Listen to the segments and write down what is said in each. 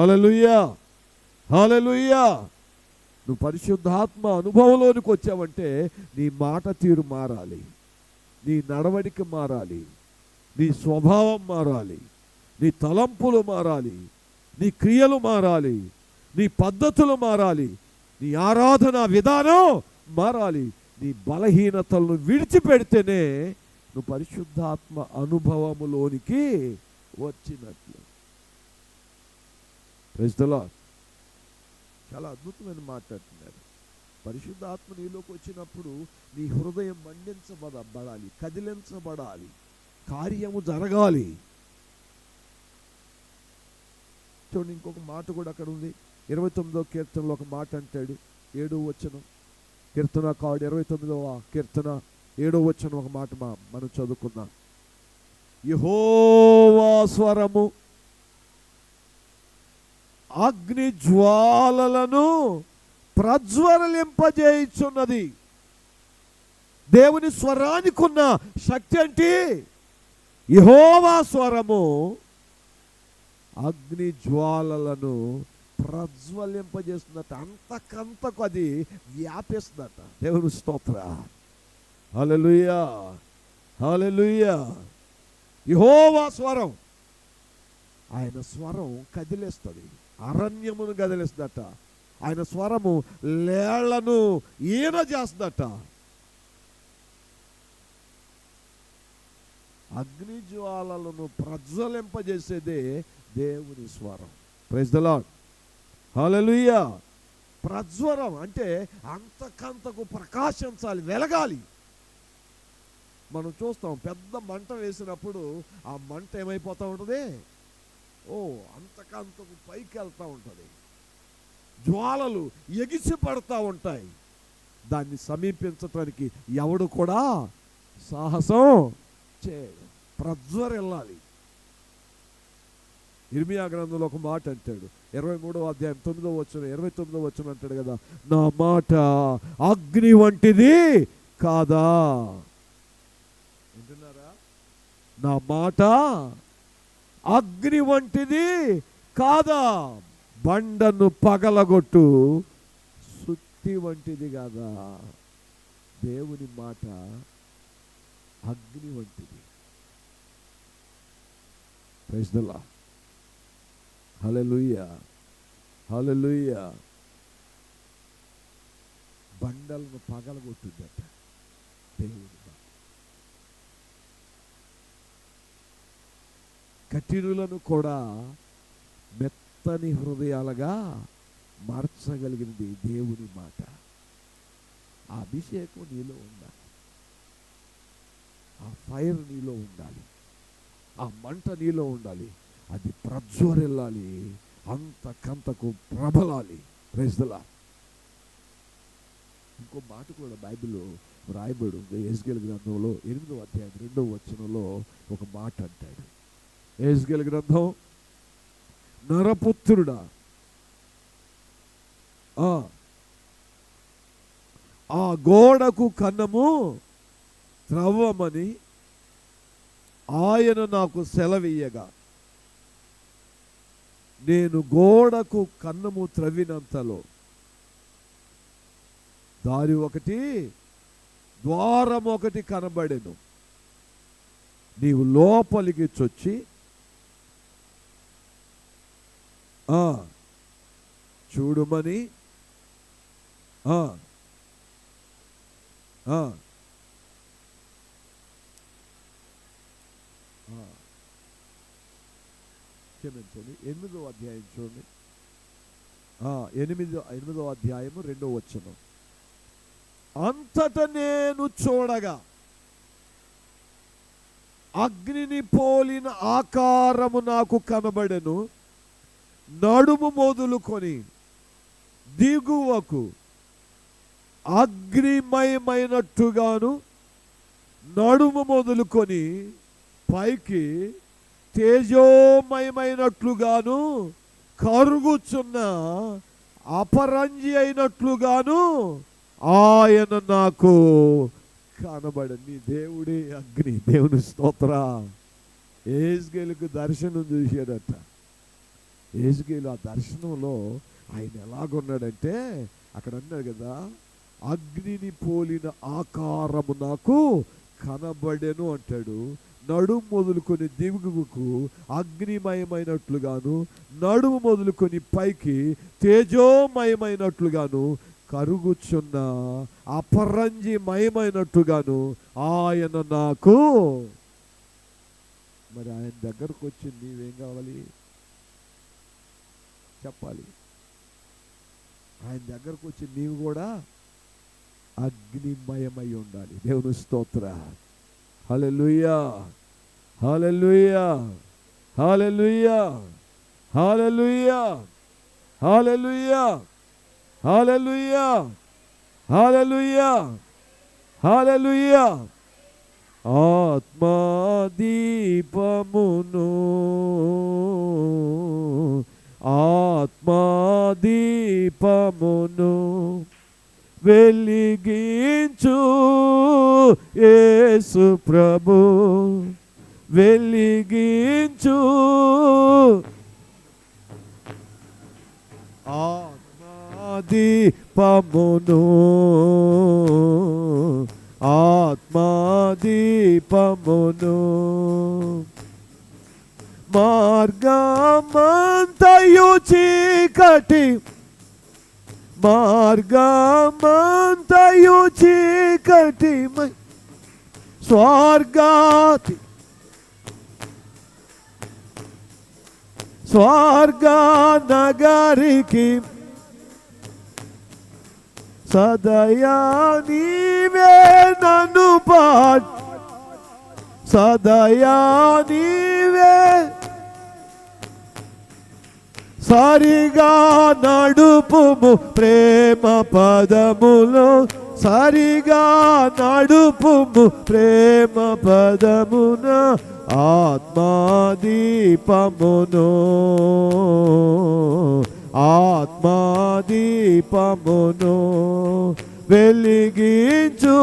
Hallelujah hallelujah నువ్వు పరిశుద్ధాత్మ అనుభవంలోనికి వచ్చావంటే నీ మాట తీరు మారాలి. నీ నడవడిక మారాలి. నీ స్వభావం మారాలి. నీ తలంపులు మారాలి. నీ క్రియలు మారాలి. నీ పద్ధతులు మారాలి. నీ ఆరాధన విధానం మారాలి. నీ బలహీనతలను విడిచిపెడితేనే నువ్వు పరిశుద్ధాత్మ అనుభవములోనికి వచ్చినట్లు. Praise చాలా అద్భుతమైన మాట్లాడుతున్నారు పరిశుద్ధాత్మ నీలోకి వచ్చినప్పుడు నీ హృదయం మండించబడబడాలి కదిలించబడాలి. కార్యము జరగాలి. చూడండి ఇంకొక మాట కూడా అక్కడ ఉంది. ఇరవై తొమ్మిదో కీర్తనలో ఒక మాట అంటాడు. ఏడో వచనం. కీర్తన కాడు ఇరవై తొమ్మిదవ కీర్తన. ఏడో వచనం ఒక మాట మా మనం చదువుకుందాం. యహోవా స్వరము అగ్ని జ్వాలలను ప్రజ్వరలింపజేయుచున్నది దేవుని స్వరానికి ఉన్న శక్తి అంటే యహోవా స్వరము అగ్ని జ్వాలలను ప్రజ్వలింపజేస్తున్నట్టు. అంతకంతకు అది వ్యాపిస్తుందట దేవుని స్తోత్ర. హల్లెలూయా. హల్లెలూయా. యహోవా స్వరం. ఆయన స్వరం కదిలేస్తుంది. అరణ్యమును గదిలిస్తుందట. ఆయన స్వరము లేళ్ళను ఈన చేస్తుందట. అగ్నిజ్వాలలను ప్రజ్వలింపజేసేదే దేవుని స్వరం. ప్రైజ్ ద లాడ్ హల్లెలూయా ప్రజ్వరం అంటే అంతకంతకు ప్రకాశించాలి వెలగాలి. మనం చూస్తాం పెద్ద మంట వేసినప్పుడు ఆ మంట ఏమైపోతూ ఉంటుంది? ఓ అంతకంతకు పైకి వెళ్తూ ఉంటుంది. జ్వాలలు ఎగిసి పడతా ఉంటాయి. దాన్ని సమీపించటానికి ఎవడు కూడా సాహసం చేయడు ప్రజ్వరెళ్ళాలి ఇర్మియా గ్రంథంలో ఒక మాట అంటాడు. ఇరవై మూడవ అధ్యాయం తొమ్మిదో వచ్చిన ఇరవై తొమ్మిదో వచ్చిన అంటాడు కదా నా మాట అగ్ని వంటిది కాదా? వింటున్నారా? నా మాట అగ్ని వంటిది కాదా? బండను పగలగొట్టు సుత్తి వంటిది కాదా? దేవుని మాట అగ్ని వంటిది. ప్రశ్నలా హలలుయ్య హలలుయ్య బండలను పగలగొట్టిందట దేవుడు మాట కఠినులను కూడా మెత్తని హృదయాలుగా మార్చగలిగినది దేవుని మాట. ఆ అభిషేకం నీలో ఉండాలి. ఆ ఫైర్ నీలో ఉండాలి. ఆ మంట నీలో ఉండాలి. అది ప్రజ్వరిల్లాలి. అంతకంతకు ప్రబలాలి. ప్రైజ్దలా ఇంకో మాట కూడా బైబిల్లో రాయబడి ఉంది. ఎస్గెల్ గ్రంథంలో ఎనిమిదో అధ్యాయం రెండవ వచనంలో ఒక మాట అంటాడు. ఏజ్గేల్ గ్రంథం. నరపుత్రుడా. ఆ. ఆ గోడకు కన్నము త్రవ్వమని ఆయన నాకు సెలవీయగా నేను గోడకు కన్నము త్రవ్వినంతలో. దారి ఒకటి ద్వారం ఒకటి కనబడెను. నీవు లోపలికి చొచ్చి ఆ, చూడుమని. ఆ, ఆ. క్షమించండి. ఎనిమిదో అధ్యాయం చూడండి. ఆ, ఎనిమిదో ఎనిమిదో అధ్యాయము రెండో వచ్చను అంతట నేను చూడగా అగ్నిని పోలిన ఆకారము నాకు కనబడెను. నడుము మొదలుకొని దిగువకు అగ్నిమయమైనట్టుగాను నడుము మొదలుకొని పైకి తేజోమయమైనట్లుగాను కరుగుచున్న అపరంజి అయినట్లుగాను ఆయన నాకు కనబడి నీ దేవుడే అగ్ని దేవుని స్తోత్ర. ఏజ్గేలకు దర్శనం చూశాడట. ఏసుకేలు ఆ దర్శనంలో ఆయన ఎలాగున్నాడంటే అక్కడ అన్నాడు కదా అగ్నిని పోలిన ఆకారము నాకు కనబడెను అంటాడు. నడుము మొదలుకొని దిగుకు అగ్నిమయమైనట్లుగాను నడుము మొదలుకొని పైకి తేజోమయమైనట్లుగాను కరుగుచున్న అపరంజి మయమైనట్టుగాను ఆయన నాకు. మరి ఆయన దగ్గరకు వచ్చి నీవేం కావాలి? చెప్పాలి. ఆయన దగ్గరకు వచ్చి నీవు కూడా అగ్నిమయమై ఉండాలి. దేవుని స్తోత్ర. హలెలుయ్యా హల్లెలూయా. హల్లెలూయా. హల్లెలూయా. హల్లెలూయా. హల్లెలూయా. హల్లెలూయా. హల్లెలూయా. ఆత్మా దీపమును ఆత్మాదీపమును వెలిగించు యేసు ప్రభు. వెలిగించు. ఆత్మాదీపమును ఆత్మాదీపమును మార్గమంతయు చీకటి మార్గమంతయు చీకటి స్వర్గాతి స్వర్గ నగరికి సదయా నీవే నన్ను పాట్ సదయా నీవే సరిగా నడుపుము ప్రేమ పదములో. సరిగా నడుపుము ప్రేమ పదమున ఆత్మాదీపమును. ఆత్మాదీపమును వెలిగించు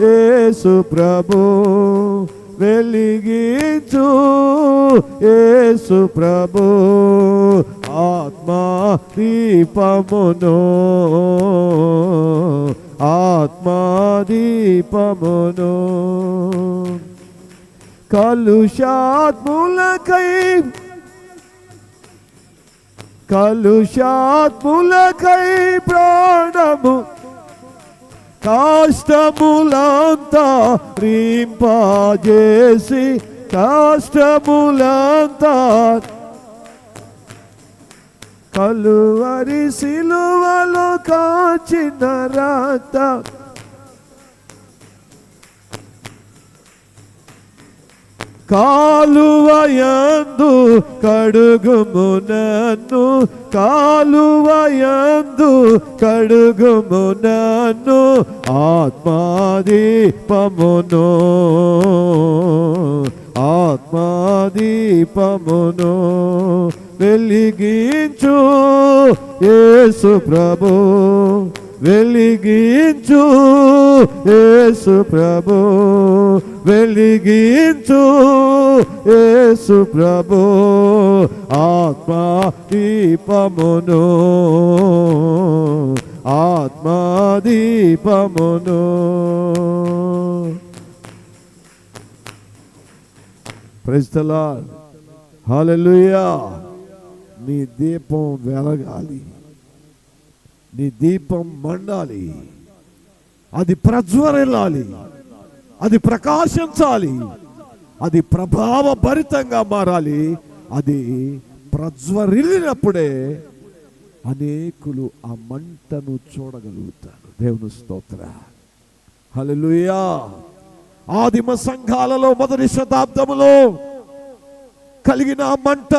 యేసు ప్రభు. వెలిగించు యేసు ప్రభు ఆత్మా దీపమును. ఆత్మా దీపమును. కలుషాత్ములకై కలుషాత్ములకై ప్రాణము కాష్టములంతా రింపజేసి కాష్టములంతా కలువరి సిలువలో కాచిన రాత కాలువయందు కడుగుము నన్ను కాలువయందు కడుగుము నన్ను ఆత్మాదీపమును ఆత్మాదీపమును వెలిగించు యేసు ప్రభు. వెలిగించు యేసు ప్రభు వెలిగించు యేసు ప్రభు ఆత్మ దీపమును ఆత్మ దీపమును ప్రజలా హాలూయా మీ దీపం వెలగాలి. నీ దీపం మండాలి. అది ప్రజ్వరిల్లాలి. అది ప్రకాశించాలి. అది ప్రభావభరితంగా మారాలి. అది ప్రజ్వరిల్లినప్పుడే అనేకులు ఆ మంటను చూడగలుగుతారు. దేవుని స్తోత్ర. హలలుయా ఆదిమ సంఘాలలో మొదటి శతాబ్దములో కలిగిన ఆ మంట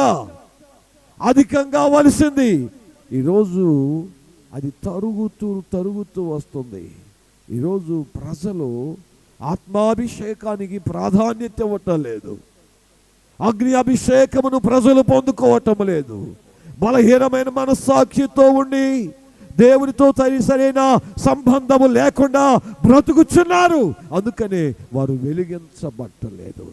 అధికంగా వలసింది. ఈరోజు అది తరుగుతూ తరుగుతూ వస్తుంది. ఈరోజు ప్రజలు ఆత్మాభిషేకానికి ప్రాధాన్యత ఇవ్వటం లేదు. అగ్ని అభిషేకమును ప్రజలు పొందుకోవటం లేదు. బలహీనమైన మనస్సాక్షితో ఉండి దేవునితో సరైన సంబంధము లేకుండా బ్రతుకుచున్నారు. అందుకనే వారు వెలిగించబట్టలేదు.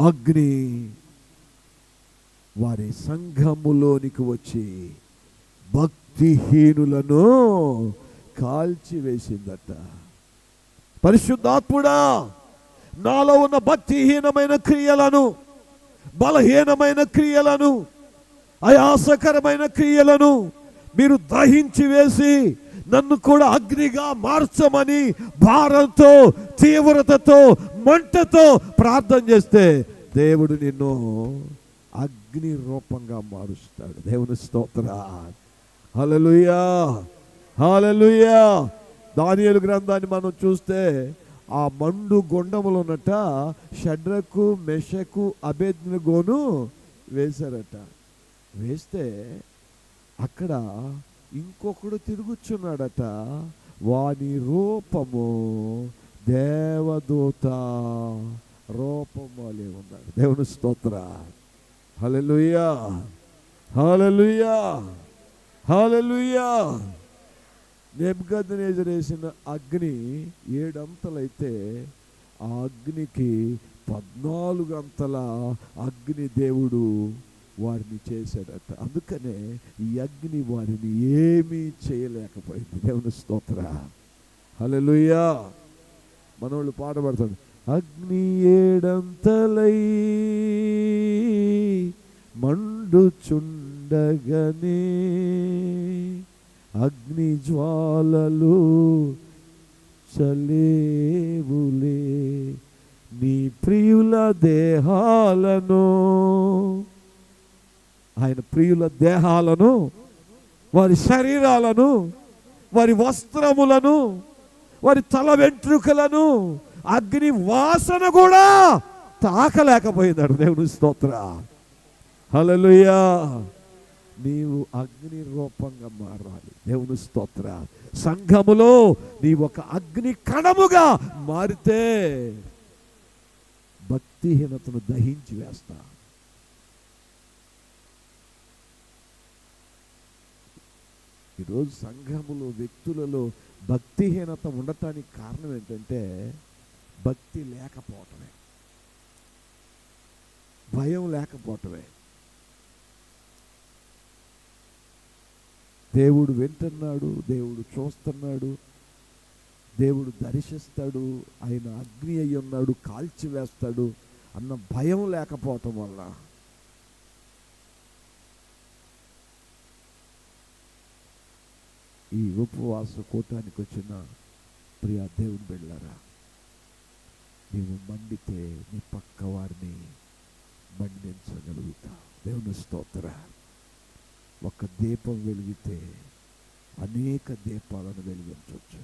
అగ్ని వారి సంఘములోనికి వచ్చి భక్తిహీనులను కాల్చివేసిందట. పరిశుద్ధాత్ముడా నాలో ఉన్న భక్తిహీనమైన క్రియలను బలహీనమైన క్రియలను అయాసకరమైన క్రియలను మీరు దహించి వేసి నన్ను కూడా అగ్నిగా మార్చమని భారంతో తీవ్రతతో మంటతో ప్రార్థన చేస్తే దేవుడు నిన్ను అగ్ని రూపంగా మారుస్తాడు. దేవుని స్తోత్ర హలలుయా హల్లెలూయా! దానియలు గ్రంథాన్ని మనం చూస్తే ఆ మండు గొండములు ఉన్నట షడ్రకు మెషకు అభేజ్ఞగోను వేశారట. వేస్తే అక్కడ ఇంకొకడు తిరుగుచున్నాడట. వాని రూపము దేవదూత రూపం వాళ్ళే ఉన్నాడు దేవుని స్తోత్ర హల్లెలూయా హల్లెలూయా హల్లెలూయా నెబ్గద్నేజర్ వేసిన అగ్ని ఏడంతలైతే ఆ అగ్నికి పద్నాలుగు అంతల అగ్ని దేవుడు వారిని చేశాడట. అందుకనే ఈ అగ్ని వారిని ఏమీ చేయలేకపోయింది. దేవుని స్తోత్ర. హల్లెలూయా మనోళ్ళు పాట పాడతాడు అగ్ని ఏడంతలై మండుచుండగనే అగ్నిజ్వాలలు చలేవులే. నీ ప్రియుల దేహాలను ఆయన ప్రియుల దేహాలను వారి శరీరాలను వారి వస్త్రములను వారి తల వెంట్రుకలను అగ్ని వాసన కూడా తాకలేకపోయిందాడు దేవుని స్తోత్ర. హలలుయా నీవు అగ్ని రూపంగా మారాలి. దేవుని స్తోత్ర. సంఘములో నీ ఒక అగ్ని కణముగా మారితే భక్తిహీనతను దహించి వేస్తా. ఈరోజు సంఘములో వ్యక్తులలో భక్తిహీనత ఉండటానికి కారణం ఏంటంటే భక్తి లేకపోవటమే. భయం లేకపోవటమే. దేవుడు వింటున్నాడు దేవుడు చూస్తున్నాడు దేవుడు దర్శిస్తాడు ఆయన అగ్ని అయి ఉన్నాడు కాల్చివేస్తాడు అన్న భయం లేకపోవటం వల్ల. ఈ ఉపవాస కూటానికి వచ్చిన ప్రియ దేవుని బిళ్ళారా నీవు మండితే నీ పక్క వారిని మండించగలుగుతా. దేవుని స్తోత్ర. ఒక దీపం వెలిగితే అనేక దీపాలను వెలిగించవచ్చు.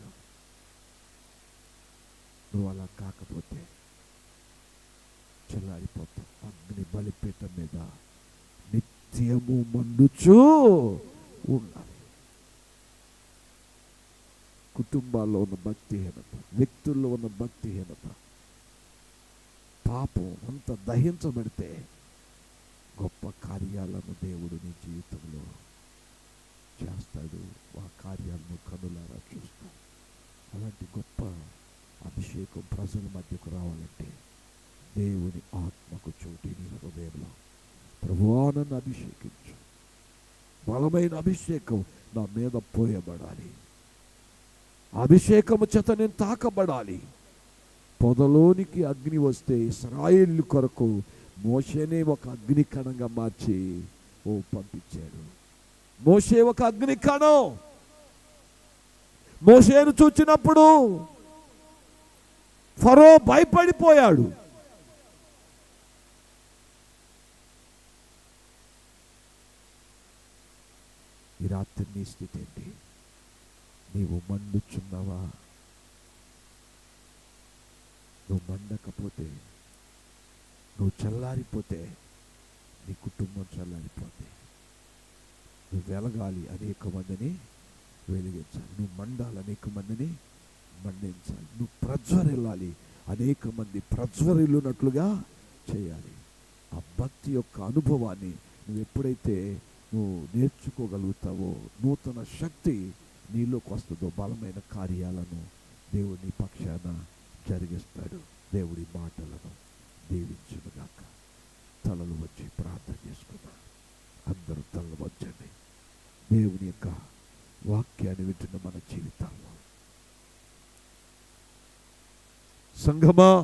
నువ్వు అలా కాకపోతే చల్లారిపోతావు. అగ్ని బలిపీఠం మీద నిత్యము మండుచూ ఉండాలి. కుటుంబాల్లో ఉన్న భక్తిహీనత వ్యక్తుల్లో ఉన్న భక్తిహీనత పాపం అంత దహించబడితే గొప్ప కార్యాలను దేవుడు నీ జీవితంలో చేస్తాడు. ఆ కార్యాలను కనులారా చూస్తాడు అలాంటి గొప్ప అభిషేకం ప్రజల మధ్యకు రావాలంటే దేవుని ఆత్మకు చోటి నీ హృదయంలో. ప్రభువా అభిషేకించు. బలమైన అభిషేకం నా మీద పోయబడాలి. అభిషేకము చేత నేను తాకబడాలి. పొదలోనికి అగ్ని వస్తే సరాయిల్లు కొరకు మోషేనే ఒక అగ్ని కణంగా మార్చి ఓ పంపించాడు. మోషే ఒక అగ్ని కణం మోషేను చూచినప్పుడు ఫరో భయపడిపోయాడు. ఈ రాత్రి నీ స్థితి ఏంటి? నీవు మండుచున్నావా? నువ్వు మండకపోతే నువ్వు చల్లారిపోతే నీ కుటుంబం చల్లారిపోతే నువ్వు వెలగాలి అనేక మందిని వెలిగించాలి. నువ్వు మండాలి అనేక మందిని మండించాలి. నువ్వు ప్రజ్వరిల్లాలి అనేక మంది ప్రజ్వరిల్లునట్లుగా చేయాలి. ఆ భక్తి యొక్క అనుభవాన్ని నువ్వు ఎప్పుడైతే నువ్వు నేర్చుకోగలుగుతావో నూతన శక్తి నీలోకి వస్తుందో బలమైన కార్యాలను దేవుని పక్షాన జరిగిస్తాడు. దేవుడి మాటలను దీవించుగాక తలలు వచ్చి ప్రార్థన చేసుకున్నాం అందరూ తలలు వచ్చండి దేవుని యొక్క వాక్యాన్ని వింటున్న మన జీవితాల్లో. సంఘమా